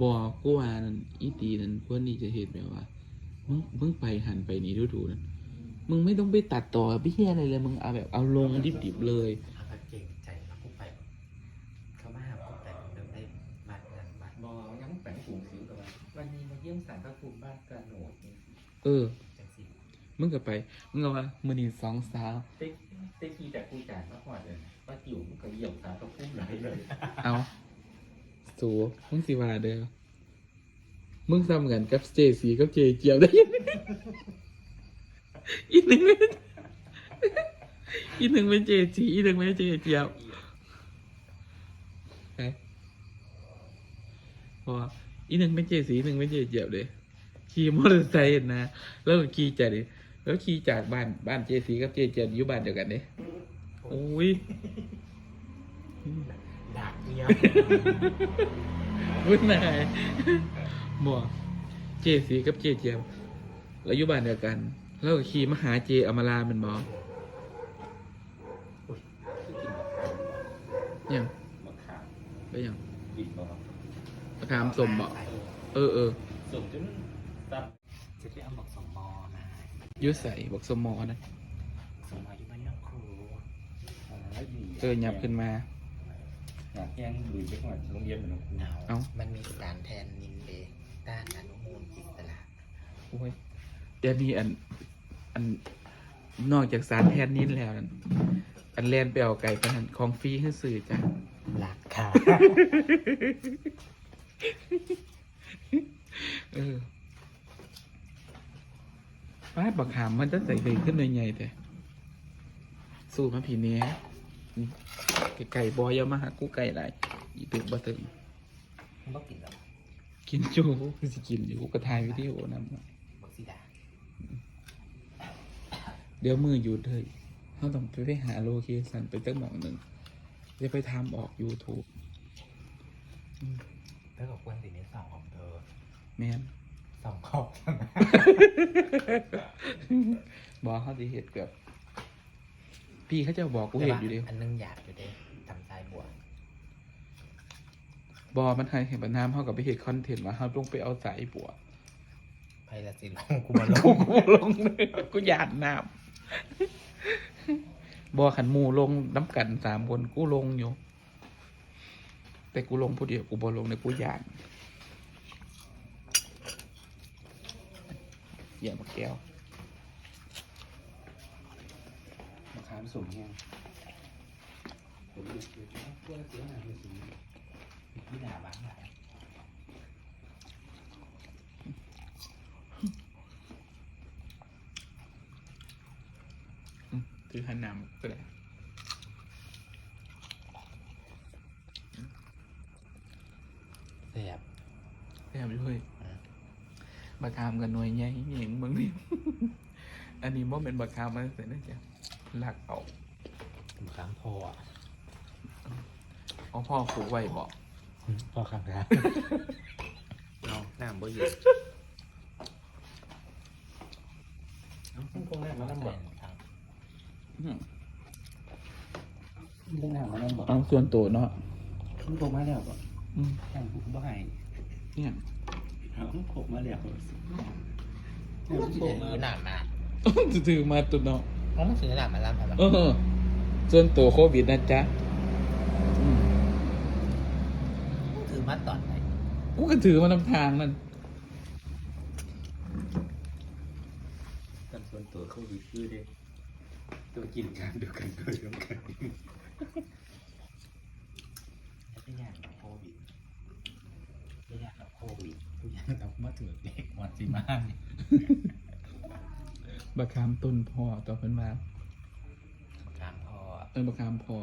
บอกกูว่านั่นอีตีนั่นเพื่อนนี่จะเห็นแบบว่ามึงมึงไปหันไปนี่ดูดูนั่นมึงไม่ต้องไปตัดต่อพี่เฮียอะไรเลยมึงเอาแบบเอาลงดิบๆเลยเอาไปเก่งใจแล้วกูไปเขามาหากูไปเดิมได้บ้านนั้นบ้านบอยังแปลงสูงสิวกับว่าวันนี้มาเยี่ยมสารพระภูมิบ้านกระโหนดนี่เออจังสิมึงก็ไป มึงก็ว่ามือนี่สองสาวเต็กเต็กทีแต่กูจ่ายมาหอดเลยว่าอยู่มันก็เหยียบสารพระภูมิไหลเลย เอา สูมึงสิว่าเด้อมึงซ้ำกันกับเจสีกับเจเจียวได้ยังอีหนึ่งเป็นอีหนึ่งเป็นเจสีอีหนึ่งเป็นเจเจียวไปพออีหนึ่งเป็นเจสีอีกหนึ่งเป็นเจเจียวเลยขี่มอเตอร์ไซค์นะแล้วก็ขี่จากดิแล้วขี่จากบ้านบ้านเจสีกับเจเจียวอยู่บ้านเดียวกันเนี่ยโอ้ย ดากเดียววุ่นนายบ่เจสีกับเจเจียมแล้วอยู่บ้านเดียวกัน แล้วก็ขี่มาหาเจอมราเป็นบอที่กินมะขามยังมะขามไปยังกินบอมะขามสมบ่เออเออส่งจนตับจะไปเอาบอกสมมอมาอยุใส่บอกสมอนะสมมออยู่บ้านนอกครูเออหยับขึ้นมา อยากแย่งลุยไปก่อนโรงเรียนเหมือนกูเอาเอ้า มันมีสารแทนนินเดต้านอนุมูลอิสระโอ้ยเดี๋ยวนี้อัน อันนอกจากสารแทนนินแล้วนั่นอันแลนไปเอาไก่ไปหันของฟรีให้สื่อจ้ะหลักค่ะเออป้าดบักขามมันจะใส่เลยขึ้นหน่อยใหญ่แต่สู้มาผีเนี้ยอืม ไก่บอยเอามาหากูไก่ไรอีตึกบัตึงมึงบอกกินหรอกินจูคือสิกินอยู่กูกระทายวิดีโอนำบอกสิดาเดี๋ยวมือหยุดเลยเขาต้องไปไปหาโลเคชันไปตั้งหมองหนึ่งจะไปทำออก YouTube เธอกับควรสิในสองของเธอแม่นสองขอบบอกเขาสิเหตุเกือบ พี่เขาจะบอกกูเห็นอยู่เดียวอันนึงอยากอยู่เด้ทำทรายบัวบอมันใครเห็นบันน้ำเขากับไปเหตุคอนเทนต์ว่าเขาต้องไปเอาสายบัวไพละสิลงกูมาลกูงกูลงเลยกูหยาดน้ำบอขันหมูลงน้ำกันสามคนกูลงอยู่ แต่กูลงผู้เดียวกูบอลงในกูหยาดเหยียบมาแก้ว มะขามสุ่มแห้งผมเลือกเดี๋ยวจะเอาพวกเสียหนายเลยสิที่หนาบ้านไหนถือหันน้ำก็ได้เสียบแซ่บด้วยบักขามกันหน่วยใหญ่เหงมึงนี่อันนี้บ่เป็นบักขามมาแต่นั่นจ้ะ หลักเอามะขามพออะเอาพ่อผูกไว้บอกพอข้างแล้วเอาน้ำบ่เยอะต้องคงแรกมาน้ำบอกครับอืมเรื่องหน้ามาน้ำบอกเอาส่วนตัวเนาะต้องคงมาแล้วบอกอืมแข่งผมบ่ให้เนี่ยเอาผมมาแล้วถือหนามาถือมาตัวเนาะ อ๋อมันถือหนามาแล้วครับเออส่วนตัวโควิดนะจ๊ะอืมถือมาตอนไหนกูก็ถือมานำทางมันกันส่วนตัวเขาดีคือเด้ตัวกินกันเดียวกันตัวเดียวกันไม่ยากกับโควิดไม่ยากกับโควิดทุกอย่างเรามาถือเด็กวันสิมาเนี่ย บักขามต้นพ่อต่อเพิ่นมาถามพ่อเออบักขามพ่อ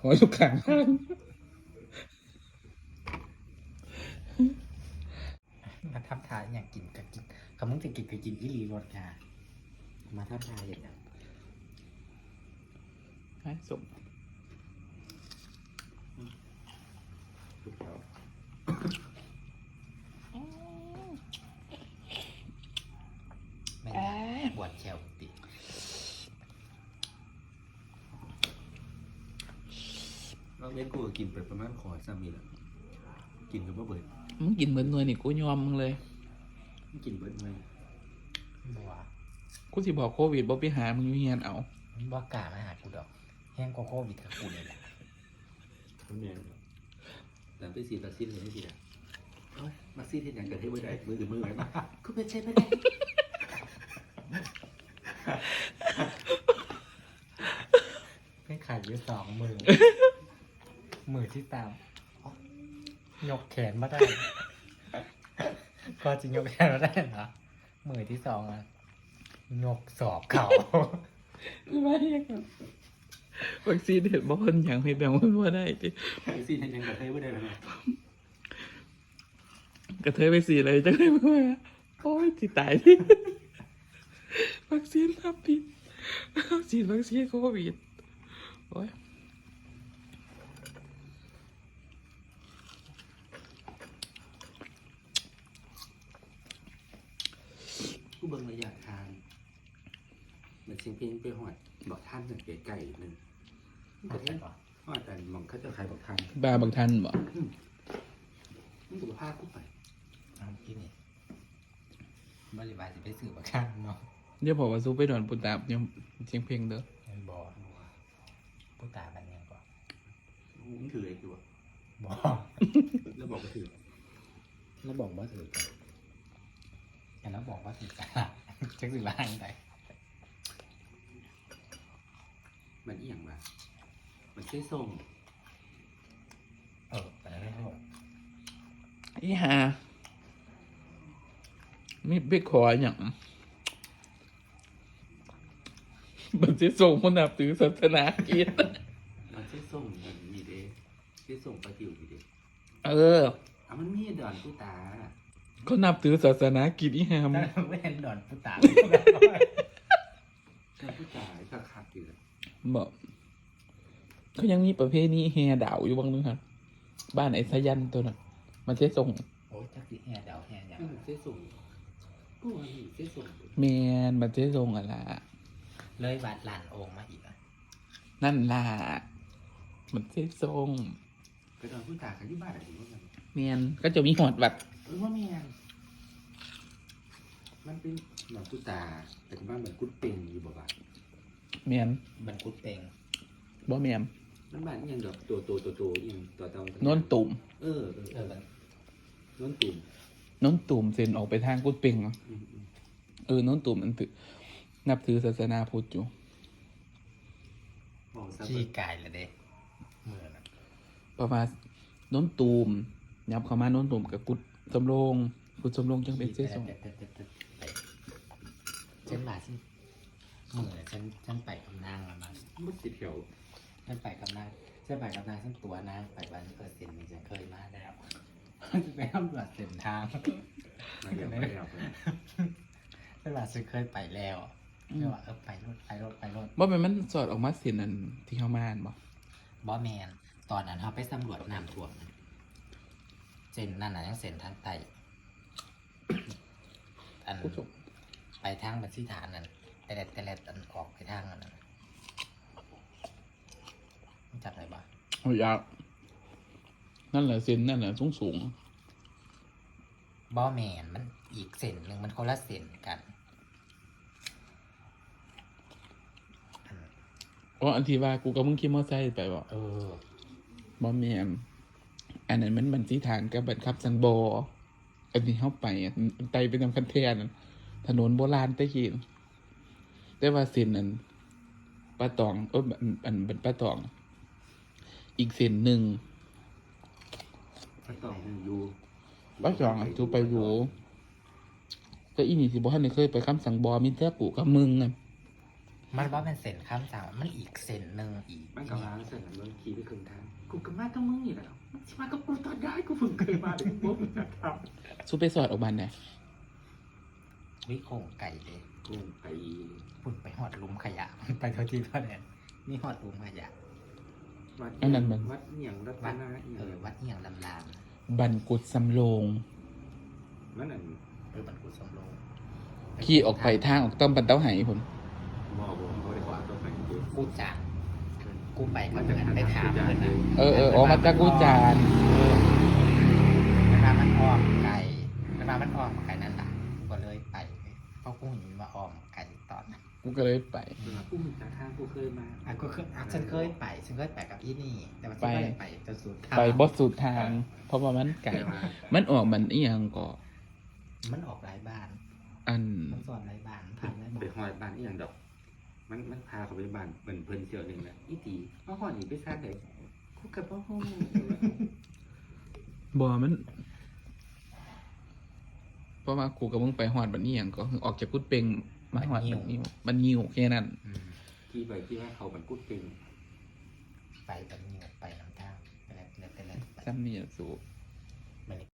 ขออยู่ข้างทางมาทับทายอยากกินก็กินคำมึงจะกินก็กินอีรีรสค่ะ มาทับทายอย่างนั้นให้สม ถูกแล้ว ไม่ได้ปวดแชวติ เราเล่นกูก็กินไปประมาณขอซ้ำอีกแล้วกินกับบ่เบิดมึงกินเหมือนหน่วยนี่กูยอมมึงเลย มันกินเบิดเลยบัวกูสิบอกโควิดบ่ไปหามึงอยู่เฮียนเอาบอกกล้ามาหากูดอก แห้งกว่าโควิดกับกูเลยแหละมันแม่นหลังไปฉีดวัคซีนเลยไม่ดีอะโอ้ยวัคซีนที่ยังเกิดให้บ่ได้มือถือมือไว้มากูเป็นใช่ไม่ได้ไม่ขายอยู่สองมือ มือที่ตามอ๋อยกแขนมาได้ ก็จริงยกแขนมาได้เหรอมือที่สองอะยกสอบเขาไม่วัคซีนเห็นบ่เพิ่นหยังให้แบ่งมันบ่ได้ติวัคซีนที่ยังเกิดให้บ่ได้แล้วนะกระเทยไปสีเลยจังเลยมึงว่าโอ้ยสิตายดิวัคซีนทับผิดฉีดวัคซีนโควิดโอ้ย เบิ่งระยะทางมันเสียงเพลงไปหอดบอกท่านหนึ่งไกลๆหนึ่งมันก็เห็นหอดแต่มองเขาจะขายบอกท่านบาบางทันบ่มันก็บ่พากูไปเอาที่นี่บริบาลจะไปสื่อประกันเนาะเดี๋ยวบอกว่าซูไปดอนปุตตาบยังเสียงเพลงเด้อเห็นบอผู้ตาบันยังก่อนมึงถืออะไรอยู่อะบอแล้วบอกก็ถือแล้วบอกว่าถือกัน แต่แล้วบอกว่าถือกันจะสื่อล่างไปมันเอียงว่ะมันใช่ส่งเออแต่ไม่รู้อีหามีไปขออย่างมันจะส่งคนนับถือศาสนาคริดมันใช่ส่งมันมีเด้ใช่ส่งปลาติวมีเด้เออ อะมันมีดอนกูตา เขานับถือศาสนาคริดอีหามแต่ไม่เห็นดอนผู้ตาดอนกูตาก็คักอยู่เลยบอกเขายังมีประเภทนี้แฮดาวอยู่บางนึงครับบ้านไอ้สายันตัวนั้นมันจะส่งโอ้ยจักสิแห่เดาแห่ยังนี่มันใช่ส่งกูว่านี่ใช่ส่งแมนมันจะส่งอะไรเลยบาดหลานโองมาอีกอะนั่นล่ะมันจะส่งไปดอนกูตาเขาอยู่บ้านอะไรอยู่มันแมนก็จะมีหอดวัด เออว่าแม่นมันเป็นดอนกูตา แต่ว่าเหมือนกูเป็นอยู่บ่บ้านแมนมันกุดเต็งบ่แมนมันบ้านอีหยังดอกตัวโตตัวโตอีหยังตัวเตาโน้นตุ่มเออเออเอเอออมันโน้นตุ่มโน้นตุ่มเซ็นออกไปทางกุดเป่งเนาะอืมอืมเออโน้นตุ่มมันถือนับถือศาสนาพุทธอยู่ บอกซะขี้เบิ่งกายเลยเด้มือนะประมาณโน้นตุ่มยับเข้ามาโน้นตุ่มกับกุด สำโรงกุดสำโรงจังเป็นเส้ส่งฉันมาสิมือฉันฉันไปกับนางแล้วมามุดสิเถียวฉันไปกับนางฉันไปกับนางฉันตัวนางไปวันเกิดเซ็นนี่ฉันเคยมาแล้วไปทำบัตรเส้นทางมาเดี๋ยวมาเดี๋ยวฉันว่าฉันเคยไปแล้วฉันว่าเออไปรถไปรถไปรถว่ามันมันสอดออกมาเส้นอันที่เขามาอ่านบ่บอแมนตอนนั้นเขาไปสำรวจน้ำท่วมนะ ส้นนั่นน่ะยังเส้นทางใต้อันผู้ชมไปทางบัญชีฐานนั่นแต่แลดแต่แลดอันออกไปทางนั้นน่ะรู้จักไหมบ้าโอ้ยยาวนั่นแหละเส้นนั่นแหละสูงสูงบอแมนมันอีกเส้นหนึ่งมันคนละเส้นกันอันอ๋ออันที่ว่ากูกับมึงขี่มอไซค์ไปบ่เออบ่แม่น อันนั้นมันบัญชีฐานกับบัญคับสันบออันที่เข้าไปอะไตไปทำคันเทียนอะถนนโบราณตะกี้น่ะแต่ว่าเส้นนั้นป้าตองเอออันอันเป็นป้าตอง อีกเส้นหนึ่งถ้าต้องอยู่ป้าตองอะจูไปอยู่แต่อีนี่สิบ่ทันได้เคยไปคำสั่งบอมีแต่กูกับมึงน่ะ มันว่าเป็นเส้นข้ามสั่งมันอีกเส้นหนึ่งอีกมันกับร้านเสร็จแล้วมันขี่ไปครึ่งทางกูกับมากับมึงนี่แหละมันสิมากับกูตอนได้กูเพิ่งเคยมาเลยกูบ่จะทสู้ไปสอดออกบ้านไหนวิโคงไก่เลยำกูไปปุ่นไปหอดหลุมขยะไปเท่าที่พ่อแดนนี่หอดหลุมขยะวัดอันนั้นมันวัดเหียงรัตวัดนาเหียเอองวัดเอียงลำลามบันกุดสำโรงมันอันเออบันกุสมโลงขี่ออกไปทางออกต้อมปันเต้าไหผม มอบผารกูจาากูไปก็เหมือนไปถามเอออเอออ๋อมันจะกูจานเวลามันอ้อมไก่เวลามันอ้อมไก่นั่นล่ะกูก็เลยไปเพราะกูเห็นว่าอ้อมไก่ตอนนั้นกูก็เลยไปกู้มีสาขากูเคยมาอะก็คืออะฉันเคยไปฉันเคยไปกับอีนี่ แต่ว่าฉันไม่ไปจนสุดทางไปบอสสุดทาง เพราะว่ามันไก่ มันออกมันอีหยังก็มันออกหลายบ้าน อันมันสอนหลายบ้านผ่านหลายบ้าน ไปหอยบ้านอีหยังดอก มันมันพาเขาไปบ้านเป็นเพิ่นเสี่ยวหนึ่งแหละอีตีมาหอดอีไปซ่าไหนกูกับพ่อห้องบอมันเพราะว่ากูกับมึงไปหอดบันนี้อหย่างก็คือออกจากกุดเป็งมาหอดบันนี้มันยิวแค่นั้นอืมที่ไปที่ว่าเขาบันกุดเป็นไปแบบนี้ไปน้ำทางไปแล้วไปแล้วไปแล้วซ้ำนี่สูไปแล้ว